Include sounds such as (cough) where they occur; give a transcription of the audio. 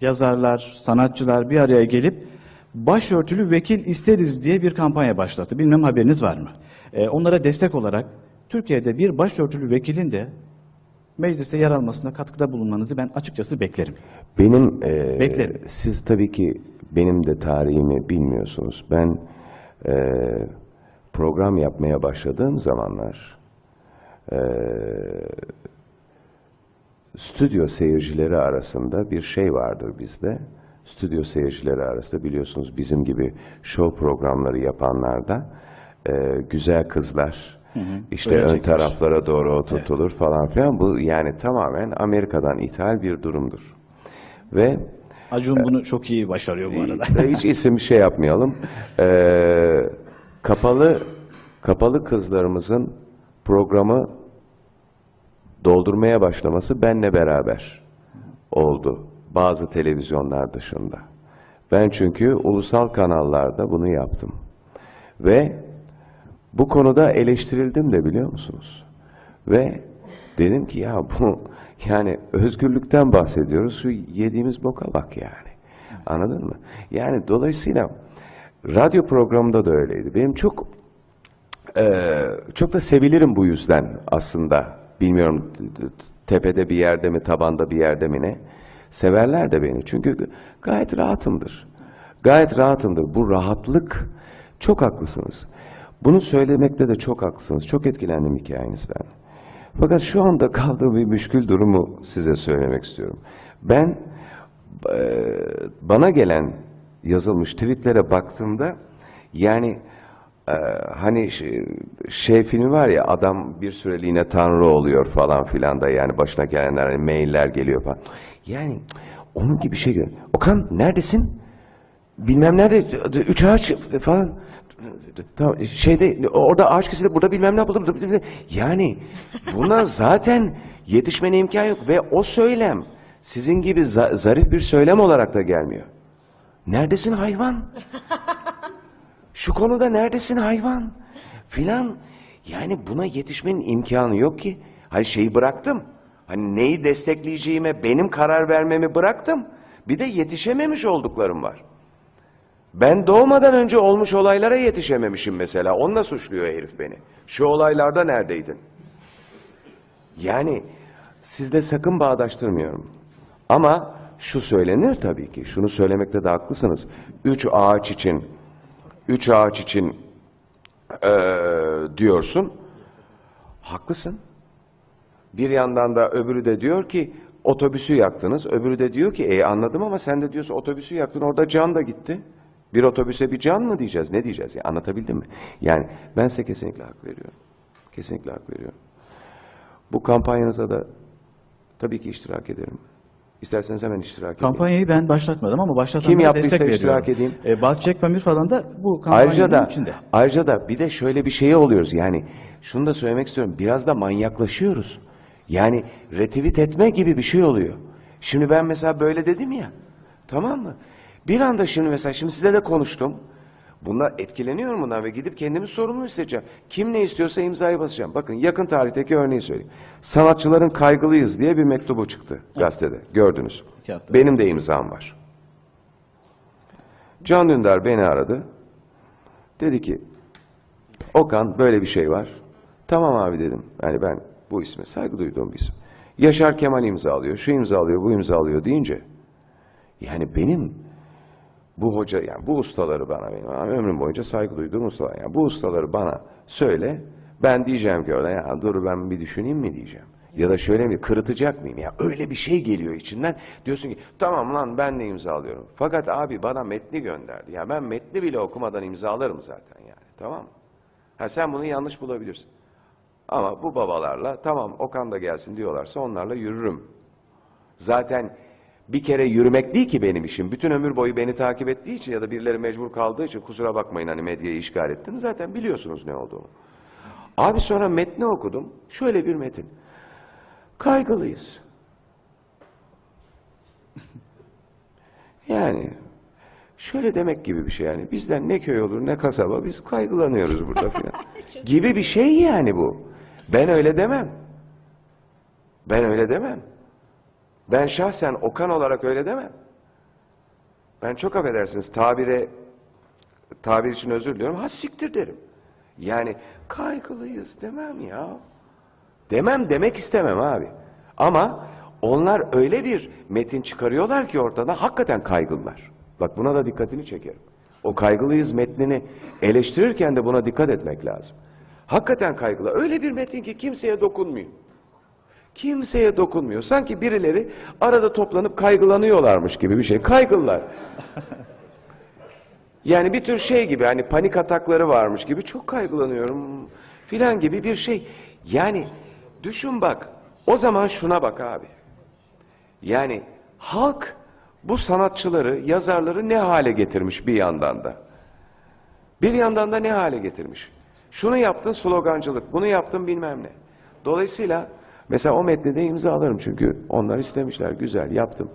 yazarlar, sanatçılar bir araya gelip başörtülü vekil isteriz diye bir kampanya başlattı. Bilmem haberiniz var mı? Ee, onlara destek olarak Türkiye'de bir başörtülü vekilin de mecliste yer almasına katkıda bulunmanızı ben açıkçası beklerim. Benim e, Beklerim. siz tabii ki benim de tarihimi bilmiyorsunuz. Ben e, program yapmaya başladığım zamanlar e, stüdyo seyircileri arasında bir şey vardır bizde. Stüdyo seyircileri arasında biliyorsunuz bizim gibi show programları yapanlarda e, güzel kızlar işte öyle ön çekilir. taraflara doğru oturtulur falan filan. Bu yani tamamen Amerika'dan ithal bir durumdur. Ve Acun bunu çok iyi başarıyor bu arada. hiç isim şey yapmayalım. Ee, kapalı kapalı kızlarımızın programı doldurmaya başlaması benle beraber oldu. Bazı televizyonlar dışında. Ben çünkü ulusal kanallarda bunu yaptım. Ve bu konuda eleştirildim de biliyor musunuz? Ve dedim ki ya bu yani özgürlükten bahsediyoruz. Şu yediğimiz boka bak yani. Anladın mı? Yani dolayısıyla radyo programında da öyleydi. Benim çok eee, çok da sevilirim bu yüzden aslında. Bilmiyorum tepede bir yerde mi, tabanda bir yerde mi ne. Severler de beni. Çünkü gayet rahatımdır. Gayet rahatımdır. Bu rahatlık çok haklısınız. Bunu söylemekte de çok haklısınız. Çok etkilendim hikayenizden. Fakat şu anda kaldığım bir müşkül durumu size söylemek istiyorum. Ben bana gelen yazılmış tweetlere baktığımda yani eee, hani şey, şey filmi var ya adam bir süreliğine tanrı oluyor falan filan da yani başına gelenler hani mailler geliyor falan. Yani onun gibi şey geliyor. Okan neredesin? bilmem nerede üç ağaç falan tamam şeyde orada ağaç kesildi burada bilmem ne buldum yani buna (laughs) zaten yetişmene imkan yok ve o söylem sizin gibi za- zarif bir söylem olarak da gelmiyor. Neredesin hayvan? (laughs) Şu konuda neredesin hayvan? Filan yani buna yetişmenin imkanı yok ki. Hani şeyi bıraktım. Hani neyi destekleyeceğime benim karar vermemi bıraktım. Bir de yetişememiş olduklarım var. Ben doğmadan önce olmuş olaylara yetişememişim mesela. Onunla suçluyor herif beni. Şu olaylarda neredeydin? Yani sizle sakın bağdaştırmıyorum. Ama şu söylenir tabii ki. Şunu söylemekte de haklısınız. Üç ağaç için, üç ağaç için eee, diyorsun. Haklısın. Bir yandan da öbürü de diyor ki otobüsü yaktınız. Öbürü de diyor ki e anladım ama sen de diyorsun otobüsü yaktın orada can da gitti. Bir otobüse bir can mı diyeceğiz? Ne diyeceğiz? Ya, anlatabildim mi? Yani ben size kesinlikle hak veriyorum. Kesinlikle hak veriyorum. Bu kampanyanıza da tabii ki iştirak ederim. İsterseniz hemen iştirak edeyim. Kampanyayı ben başlatmadım ama başlatanlara Kim yaptıysa destek iştirak veriyorum. edeyim. Ee, Bahçe Pamir falan da bu kampanyanın Ayrıca da, içinde. ayrıca da bir de şöyle bir şeye oluyoruz yani şunu da söylemek istiyorum biraz da manyaklaşıyoruz. Yani retweet etme gibi bir şey oluyor. Şimdi ben mesela böyle dedim ya tamam mı? Bir anda şimdi mesela şimdi size de konuştum. Bunlar etkileniyorum bundan ve gidip kendimi sorumlu hissedeceğim. Kim ne istiyorsa imzayı basacağım. Bakın yakın tarihteki örneği söyleyeyim. Sanatçıların kaygılıyız diye bir mektubu çıktı gazetede. Gördünüz. Benim de imzam var. Can Dündar beni aradı. Dedi ki Okan böyle bir şey var. Tamam abi dedim. Yani ben bu isme saygı duyduğum bir isim. Yaşar Kemal imzalıyor, şu imzalıyor, bu imzalıyor deyince yani benim bu hoca yani bu ustaları bana benim ömrüm boyunca saygı duyduğum ustalar yani bu ustaları bana söyle ben diyeceğim ki orada ya dur ben bir düşüneyim mi diyeceğim. Ya da şöyle mi kırıtacak mıyım ya öyle bir şey geliyor içinden diyorsun ki tamam lan ben de imzalıyorum. Fakat abi bana metni gönderdi ya ben metni bile okumadan imzalarım zaten yani tamam mı? Ha sen bunu yanlış bulabilirsin. Ama bu babalarla tamam Okan da gelsin diyorlarsa onlarla yürürüm. Zaten bir kere yürümek değil ki benim işim. Bütün ömür boyu beni takip ettiği için ya da birileri mecbur kaldığı için kusura bakmayın hani medyayı işgal ettim. Zaten biliyorsunuz ne olduğunu. Abi sonra metni okudum. Şöyle bir metin. Kaygılıyız. (laughs) Yani şöyle demek gibi bir şey yani. Bizden ne köy olur ne kasaba biz kaygılanıyoruz burada (laughs) filan. gibi bir şey yani bu. Ben öyle demem. Ben öyle demem. Ben şahsen Okan olarak öyle demem. ben çok affedersiniz tabire tabir için özür diliyorum. Ha siktir derim. Yani kaygılıyız demem ya. Demem demek istemem abi. Ama onlar öyle bir metin çıkarıyorlar ki ortada hakikaten kaygılılar. Bak buna da dikkatini çekerim. O kaygılıyız metnini eleştirirken de buna dikkat etmek lazım. Hakikaten kaygılı. Öyle bir metin ki kimseye dokunmuyor. Kimseye dokunmuyor. Sanki birileri arada toplanıp kaygılanıyorlarmış gibi bir şey. Kaygılılar. Yani bir tür şey gibi hani panik atakları varmış gibi çok kaygılanıyorum filan gibi bir şey. Yani düşün bak o zaman şuna bak abi. Yani halk bu sanatçıları, yazarları ne hale getirmiş bir yandan da. Bir yandan da ne hale getirmiş. Şunu yaptın slogancılık, bunu yaptın bilmem ne. Dolayısıyla mesela o metne de imza alırım çünkü onlar istemişler, güzel yaptım.